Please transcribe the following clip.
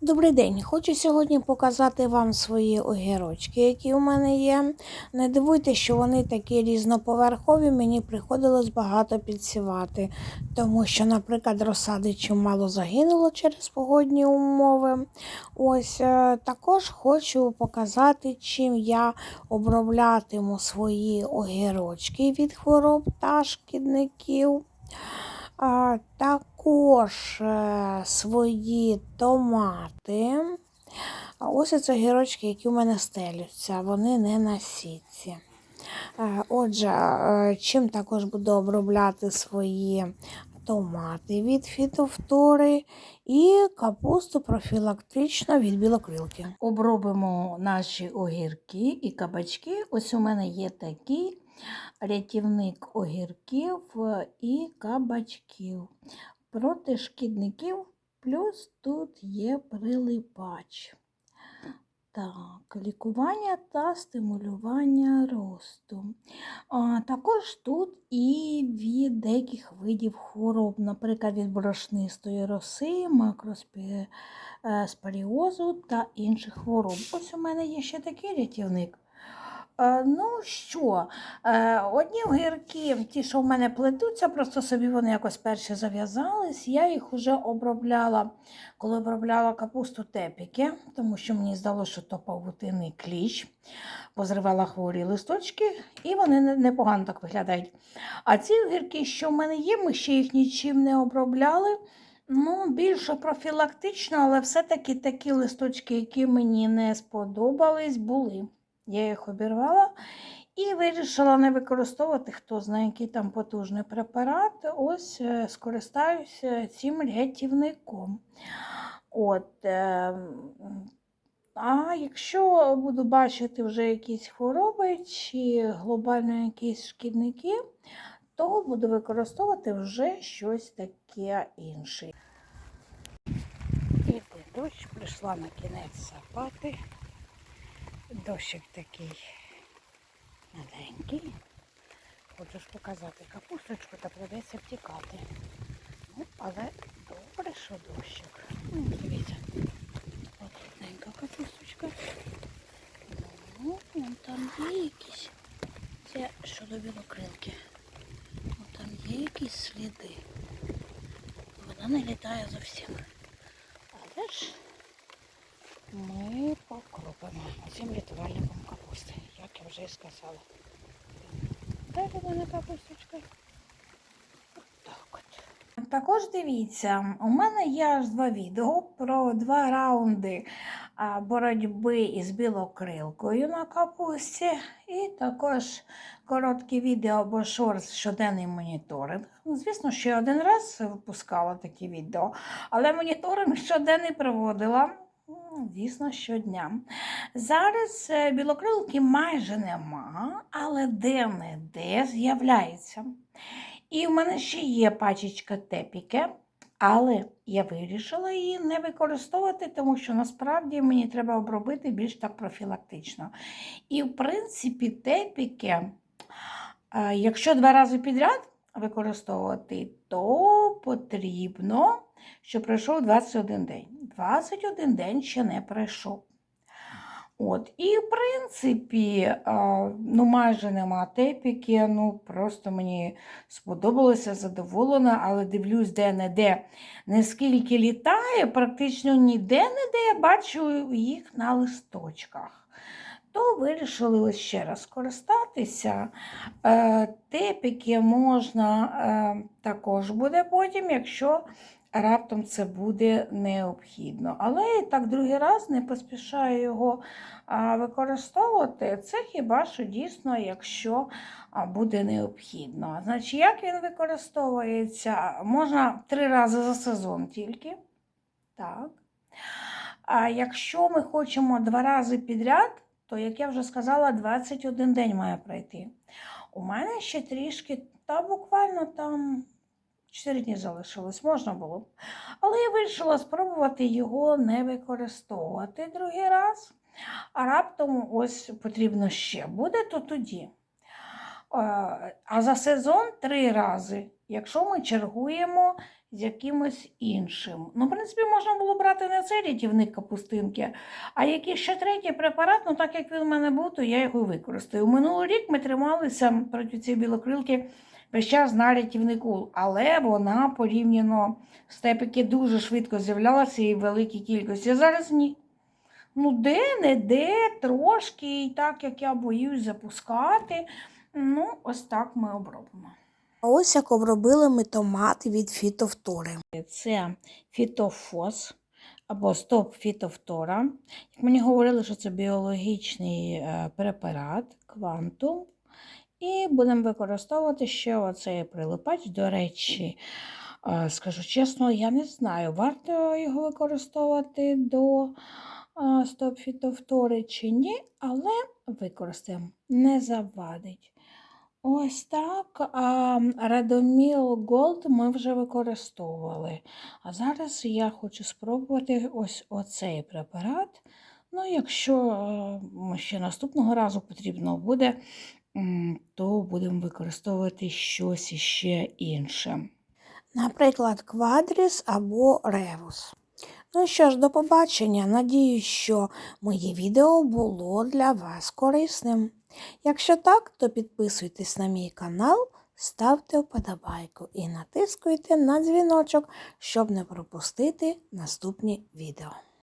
Добрий день! Хочу сьогодні показати вам свої огірочки, які у мене є. Не дивуйте, що вони такі різноповерхові, мені приходилось багато підсівати, тому що, наприклад, розсади чимало загинуло через погодні умови. Ось е, також хочу показати, чим я оброблятиму свої огірочки від хвороб та шкідників. Також е, свої томати. Ось це гірочки, які у мене стелються, вони не на сітці. Е, Отже, е, чим також буду обробляти свої томати від фітофтори і капусту профілактично від білокрилки. Обробимо наші огірки і кабачки. Ось у мене є такі рятівник огірків е, і кабачків. Проти шкідників, плюс тут є прилипач. Так, лікування та стимулювання росту. А, також тут і від деяких видів хвороб, наприклад, від борошнистої роси, макроспоріозу та інших хвороб. Ось у мене є ще такий рятівник. Е, Ну що, е, одні огірки, ті, що в мене плетуться, просто собі вони якось перші зав'язались. Я їх вже обробляла, коли обробляла капусту тепіки, тому що мені здалося, що то павутинний кліщ. Позривала хворі листочки, і вони непогано так виглядають. А ці огірки, що в мене є, ми ще їх нічим не обробляли. Ну, більше профілактично, але все-таки такі листочки, які мені не сподобались, були. Я їх обірвала і вирішила не використовувати, хто знає, який там потужний препарат. Ось е, скористаюся цим рятівником. От, е, а якщо буду бачити вже якісь хвороби чи глобально якісь шкідники, то буду використовувати вже щось таке інше. Іде дощ, прийшла на кінець сапати. Дощик такий маленький. Хочу ж показати капусточку, та придеться втікати. Ну, але добре, що дощик. Ну, дивіться. От одненька капусточка. Ну, вон там є якісь. Це щодо білокрилки. Вон там є якісь сліди. Вона не літає зовсім. Але ж ми покропимо цим рятувальником капусти, як я вже і сказала. У мене капусточка? Також дивіться, у мене є аж два відео про два раунди боротьби із білокрилкою на капусті, і також коротке відео або шорт щоденний моніторинг. Ну, звісно, я один раз випускала такі відео, але моніторинг щоденний проводила. М, Дійсно, щодня. Зараз е, білокрилки майже нема, але де-не-де з'являється. І в мене ще є пачечка тепіки, але я вирішила її не використовувати, тому що насправді мені треба обробити більш так профілактично. І, в принципі, тепіки, е, якщо два рази підряд використовувати, то потрібно, щоб пройшов 21 день. 21 день ще не пройшов. От, і в принципі, ну майже нема тепіки, ну просто мені сподобалося, задоволена, але дивлюсь, де-не-де, наскільки літає, практично ніде-не-де я бачу їх на листочках. То вирішили ось ще раз скористатися. Е, Тепіки можна е, також буде потім, якщо раптом це буде необхідно. Але і так другий раз не поспішаю його використовувати. Це хіба що дійсно, якщо буде необхідно. Значить, як він використовується? Можна три рази за сезон тільки. Так. А якщо ми хочемо два рази підряд, то, як я вже сказала, 21 день має пройти. У мене ще трішки, та буквально там 4 дні залишилось, можна було б. Але я вирішила спробувати його не використовувати другий раз. А раптом ось потрібно ще буде, то тоді. А за сезон три рази, якщо ми чергуємо з якимось іншим. Ну, в принципі, можна було брати не цей рятівник капустинки, а який ще третій препарат, ну так як він у мене був, то я його використаю. Минулий рік ми трималися проти цієї білокрилки весь час на рятівнику, але вона порівняно з тепики дуже швидко з'являлася і в великій кількості. Зараз ні. Ну, де-не-де, трошки, і так як я боюсь запускати, ну, ось так ми обробимо. А ось як обробили ми томати від фітовтори. Це фітофос або стоп фітофтора. Як мені говорили, що це біологічний е, препарат, квантум. І будемо використовувати ще оцей прилипач. До речі, е, скажу чесно, я не знаю, варто його використовувати до е, стоп фітофтори чи ні, але використаємо, не завадить. Ось так. А Радоміл Голд ми вже використовували. А зараз я хочу спробувати ось оцей препарат. Ну, якщо е, ще наступного разу потрібно буде, то будемо використовувати щось іще інше. Наприклад, квадріс або ревус. Ну що ж, до побачення. Надіюсь, що моє відео було для вас корисним. Якщо так, то підписуйтесь на мій канал, ставте вподобайку і натискуйте на дзвіночок, щоб не пропустити наступні відео.